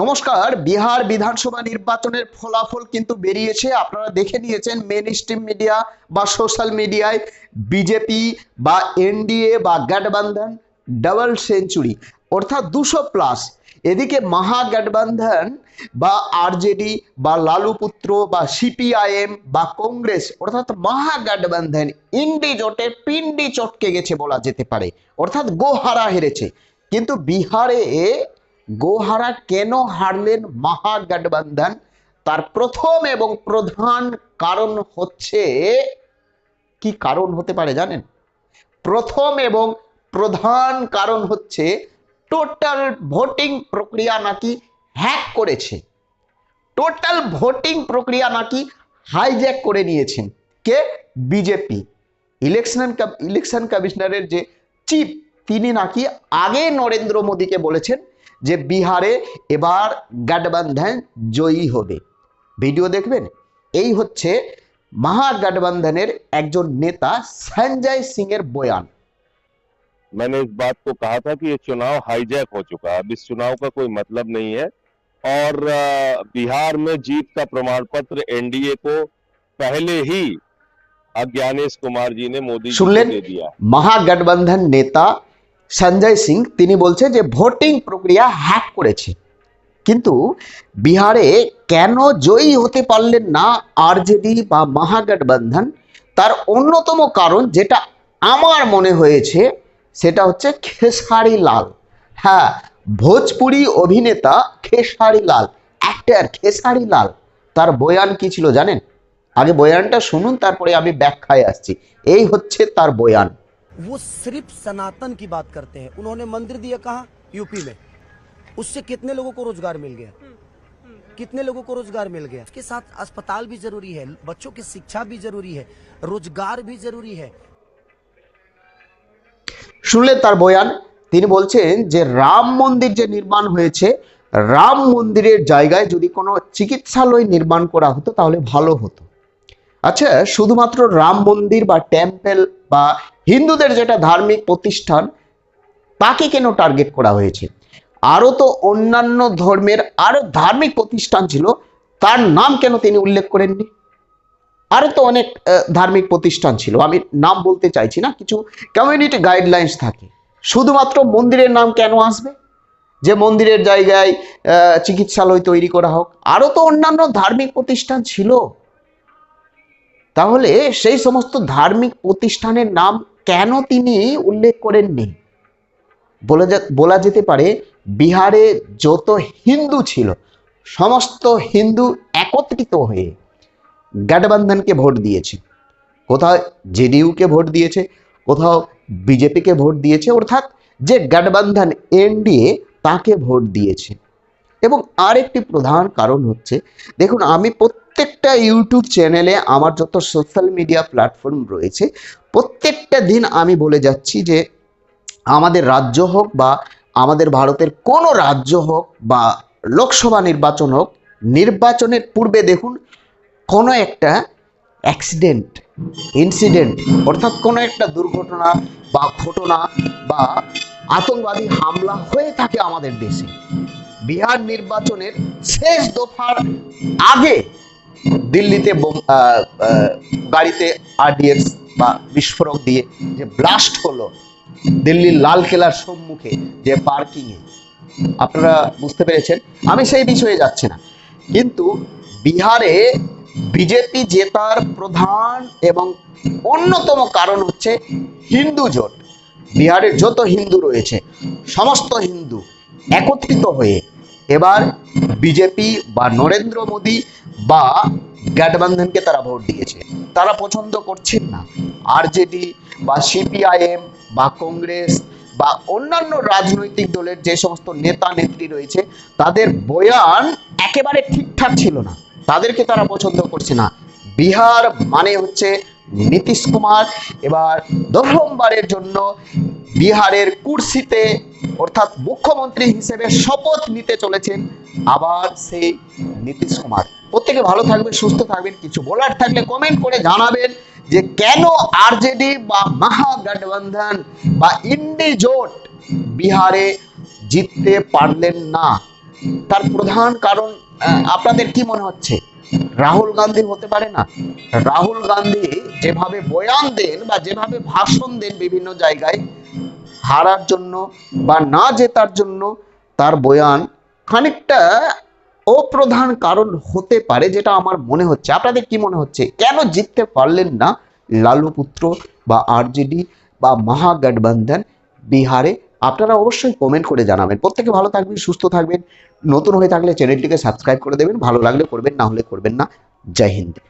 নমস্কার, বিহার বিধানসভা নির্বাচনের ফলাফল কিন্তু বেরিয়েছে। আপনারা দেখে নিয়েছেন মেন স্ট্রিম মিডিয়া বা সোশ্যাল মিডিয়ায় বিজেপি বা এনডিএ বা গঠবন্ধন ডাবল সেঞ্চুরি অর্থাৎ দুশো প্লাস এদিকে মহাগঠবন্ধন বা আরজেডি বা লালু পুত্র বা সিপিআইএম বা কংগ্রেস, অর্থাৎ মহাগঠবন্ধন ইন্ডি জোটে পিন্ডি চটকে গেছে বলা যেতে পারে, অর্থাৎ গোহারা হেরেছে। কিন্তু বিহারে গোহারা কেন হারলেন মহাগঠবন্ধন? তার প্রথম এবং প্রধান কারণ হচ্ছে, কি কারণ হতে পারে জানেন? প্রথম এবং প্রধান কারণ হচ্ছে, টোটাল ভোটিং প্রক্রিয়া নাকি হ্যাক করেছে। টোটাল ভোটিং প্রক্রিয়া নাকি হাইজ্যাক করে নিয়েছেন। কে? বিজেপি। ইলেকশন ইলেকশন কমিশনারের যে চিফ, তিনি নাকি আগে নরেন্দ্র মোদীকে বলেছেন যে বিহারে এবার গঠবন্ধন জয়ী হবে ভিডিও দেখবেন এই হচ্ছে মহাগঠবন্ধনের একজন নেতা সঞ্জয় সিং এর বয়ান मैंने इस बात को कहा था कि ये चुनाव हाईजैक हो चुका है अब इस चुनाव का कोई मतलब नहीं है और अ, बिहार में जीत का प्रमाण पत्र एनडीए को पहले ही अज्ञानेश कुमार जी ने मोदी जी को सुनलेन? दे दिया মহাগঠবন্ধন নেতা সঞ্জয় সিং, তিনি বলছে যে ভোটিং প্রক্রিয়া হ্যাক করেছে। কিন্তু বিহারে কেন জয়ী হতে পারলেন না আরজেডি বা মহাগঠবন্ধন? তার অন্যতম কারণ যেটা আমার মনে হয়েছে, সেটা হচ্ছে খেসারি লাল হ্যাঁ ভোজপুরি অভিনেতা খেসারি লাল অ্যাক্টর খেসারি লাল তার বয়ান কি ছিল জানেন? আগে বয়ানটা শুনুন, তারপরে আমি ব্যাখ্যায় আসছি। এই হচ্ছে তার বয়ান। वो सिर्फ सनातन की बात करते हैं उन्होंने मंदिर दिया कहा यूपी में उससे कितने लोगों को रोजगार मिल गया कितने लोगों को रोजगार मिल गया इसके साथ अस्पताल भी जरूरी है बच्चों की शिक्षा भी जरूरी है रोजगार भी जरूरी है শুনলেন তার বয়ান তিনি বলছেন যে রাম মন্দির যে নির্মাণ হয়েছে রাম মন্দিরের জায়গায় যদি কোনো চিকিৎসালয় নির্মাণ করা হতো তাহলে ভালো হতো আচ্ছা শুধুমাত্র রাম মন্দির বা টেম্পল বা হিন্দুদের যেটা ধার্মিক প্রতিষ্ঠান, তাকে কেন টার্গেট করা হয়েছে? আরও তো অন্যান্য ধর্মের আরও ধার্মিক প্রতিষ্ঠান ছিল, তার নাম কেন তিনি উল্লেখ করেননি? আরও তো অনেক ধার্মিক প্রতিষ্ঠান ছিল। আমি নাম বলতে চাইছি না, কিছু কমিউনিটি গাইডলাইন্স থাকে। শুধুমাত্র মন্দিরের নাম কেন আসবে? যে মন্দিরের জায়গায় চিকিৎসালয় তৈরি করা হোক। আরও তো অন্যান্য ধার্মিক প্রতিষ্ঠান ছিল। তাহলে সেই সমস্ত ধার্মিক প্রতিষ্ঠানের নাম কেন তিনি উল্লেখ করেননি? বলা বলা যেতে পারে, বিহারে যত হিন্দু ছিল, সমস্ত হিন্দু একত্রিত হয়ে গঠবন্ধনকে ভোট দিয়েছে। কোথাও জেডিইউকে ভোট দিয়েছে, কোথাও বিজেপিকে ভোট দিয়েছে, অর্থাৎ যে গঠবন্ধন এনডিএ তাকে ভোট দিয়েছে। এবং আরেকটি প্রধান কারণ হচ্ছে, দেখুন আমি প্রত্যেকটা ইউটিউব চ্যানেলে আমার যত সোশ্যাল মিডিয়া প্ল্যাটফর্ম রয়েছে, প্রত্যেকটা দিন আমি বলে যাচ্ছি যে, আমাদের রাজ্য হোক বা আমাদের ভারতের কোনো রাজ্য হোক বা লোকসভা নির্বাচন হোক, নির্বাচনের পূর্বে দেখুন, কোনো একটা অ্যাক্সিডেন্ট ইনসিডেন্ট অর্থাৎ কোনো একটা দুর্ঘটনা বা ঘটনা বা আতঙ্কবাদী হামলা হয়ে থাকে আমাদের দেশে। বিহার নির্বাচনের শেষ দফার আগে দিল্লিতে গাড়িতে আরডিএক্স বা বিস্ফোরক দিয়ে যে ব্লাস্ট হলো দিল্লির লালকেলার সম্মুখে যে পার্কিংয়ে আপনারা বুঝতে পেরেছেন? আমি সেই বিষয়ে যাচ্ছি না। কিন্তু বিহারে বিজেপি জেতার প্রধান এবং অন্যতম কারণ হচ্ছে হিন্দু জোট। বিহারের যত হিন্দু রয়েছে, সমস্ত হিন্দু একত্রিত হয়ে এবার বিজেপি বা নরেন্দ্র মোদী বা গঠবন্ধনকে তারা ভোট দিয়েছে। তারা পছন্দ করছেন না। আরজেডি বা সিপিআইএম বা কংগ্রেস বা অন্যান্য রাজনৈতিক দলের যে সমস্ত নেতা, নেত্রী রয়েছে, তাদের বয়ান একেবারে ঠিকঠাক ছিল না। তাদেরকে তারা পছন্দ করছে না। বিহার মানে হচ্ছে নীতিশ কুমার। এবার দশমবারের জন্য বিহারের কুর্সিতে অর্থাৎ মুখ্যমন্ত্রী হিসেবে শপথ নিতে চলেছেন। আবার সেই নীতিশ কুমার। প্রত্যেকে ভালো থাকবেন, সুস্থ থাকবেন, কিছু বলার থাকলে কমেন্ট করে জানাবেন যে কেন আরজেডি বা মহাগঠবন্ধন বা ইন্ডি জোট বিহারে জিততে পারলেন না? তার প্রধান কারণ আপনাদের কি মনে হচ্ছে? রাহুল গান্ধী হতে পারে না? রাহুল গান্ধী যেভাবে বয়ান দেন বা যেভাবে ভাষণ দেন বিভিন্ন জায়গায়, হারার জন্য বা না জেতার জন্য তার বয়ান খানিকটা অপ্রধান কারণ হতে পারে যেটা আমার মনে হচ্ছে। আপনাদের কি মনে হচ্ছে? কেন জিততে পারলেন না লালু পুত্র বা আরজেডি বা মহাগঠবন্ধন বিহারে? আপনারা অবশ্যই কমেন্ট করে জানাবেন। প্রত্যেকে ভালো থাকবেন, সুস্থ থাকবেন। নতুন হয়ে থাকলে চ্যানেলটিকে সাবস্ক্রাইব করে দেবেন। ভালো লাগলে করবেন, না হলে করবেন না। জয় হিন্দ।